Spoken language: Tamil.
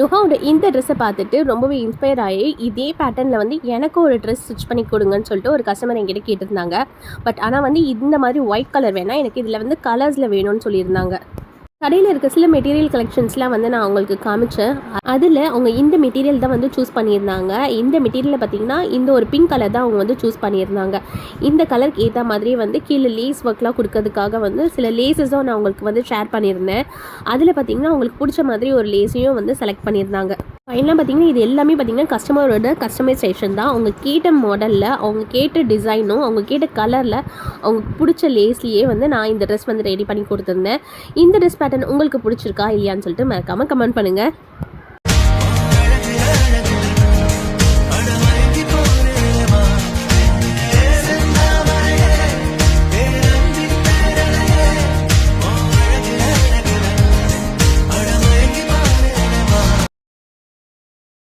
நுகாவோட இந்த ட்ரெஸ்ஸை பார்த்துட்டு ரொம்பவே இன்ஸ்பயர் ஆகி இதே பேட்டர்னில் வந்து எனக்கும் ஒரு ட்ரெஸ் ஸ்டிச் பண்ணி கொடுங்கன்னு சொல்லிட்டு ஒரு கஸ்டமர் என்கிட்ட கேட்டிருந்தாங்க. பட் ஆனால் வந்து இந்த மாதிரி ஒயிட் கலர் வேணாம் எனக்கு இதில் வந்து கலர்ஸில் வேணும்னு சொல்லியிருந்தாங்க. கடையில் இருக்க சில மெட்டீரியல் கலெக்ஷன்ஸ்லாம் வந்து நான் உங்களுக்கு காமிச்சேன். அதில் அவங்க இந்த மெட்டீரியல் தான் வந்து சூஸ் பண்ணியிருந்தாங்க. இந்த மெட்டீரியலில் பார்த்தீங்கன்னா இந்த ஒரு பிங்க் கலர் தான் அவங்க வந்து சூஸ் பண்ணியிருந்தாங்க. இந்த கலருக்கு ஏற்ற மாதிரி வந்து கீழே லேஸ் ஒர்க்லாம் கொடுக்கறதுக்காக வந்து சில லேசஸும் நான் உங்களுக்கு வந்து ஷேர் பண்ணியிருந்தேன். அதில் பார்த்தீங்கன்னா அவங்களுக்கு பிடிச்ச மாதிரி ஒரு லேஸையும் வந்து செலக்ட் பண்ணியிருந்தாங்க. ஃபைனலாக பார்த்தீங்கன்னா இது எல்லாமே பார்த்தீங்கன்னா கஸ்டமரோட கஸ்டமைசேஷன் தான். அவங்க கேட்ட மாடலில் அவங்க கேட்ட டிசைனும் அவங்க கேட்ட கலரில் அவங்க பிடிச்ச லேஸ்லேயே வந்து நான் இந்த ட்ரெஸ் வந்து ரெடி பண்ணி கொடுத்துருந்தேன். இந்த ட்ரெஸ் பேட்டர்ன் உங்களுக்கு பிடிச்சிருக்கா இல்லையான்னு சொல்லிட்டு மறக்காமல் கமெண்ட் பண்ணுங்கள்